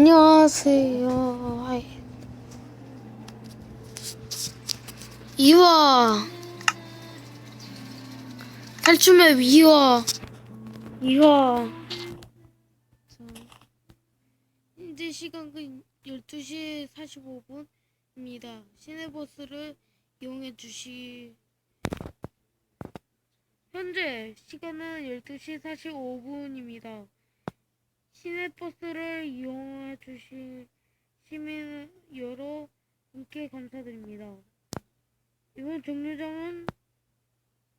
안녕하세요. 아이. 이화. 탈춤의 이화. 이화. 자, 현재 시간은 12시 45분입니다. 시내버스를 이용해 주시. 현재 시간은 12시 45분입니다. 시내버스를 이용해 주신 시민 여러분께 감사드립니다. 이번 정류장은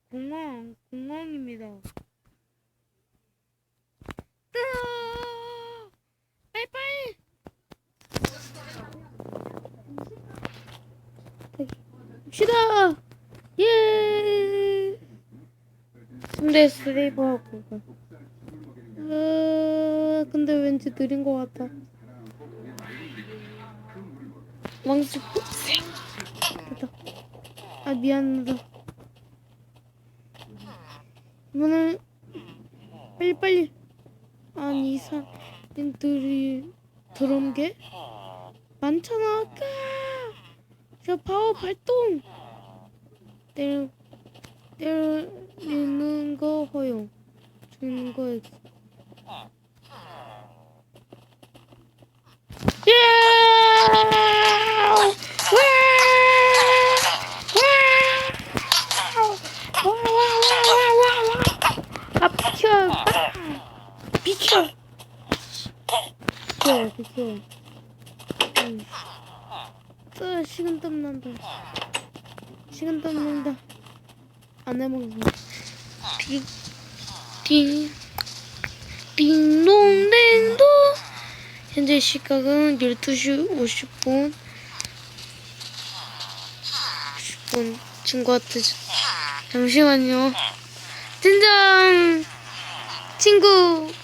공항, 공항입니다. 뜨아! 빨리빨리! 갑시다! 예! 침대 슬리브하고 가. 으, 근데 왠지 느린 것 같아. 왕수 쌩. 됐다. 아 미안하다. 이번엔 빨리 빨리. 아니 이사람들이 들어온 게 많잖아. 아까 저 파워 발동. 때려 때리는 거 허용. 주는 거 X. 비켜! 비켜! 비켜 비켜. 음. 또 식은땀 난다. 식은땀 난다. 안 해먹는다. 띵, 띵, 띵동댕동. 현재 시각은 12시 50분. 50분. 친구한테 전- 잠시만요. 진정! 친구!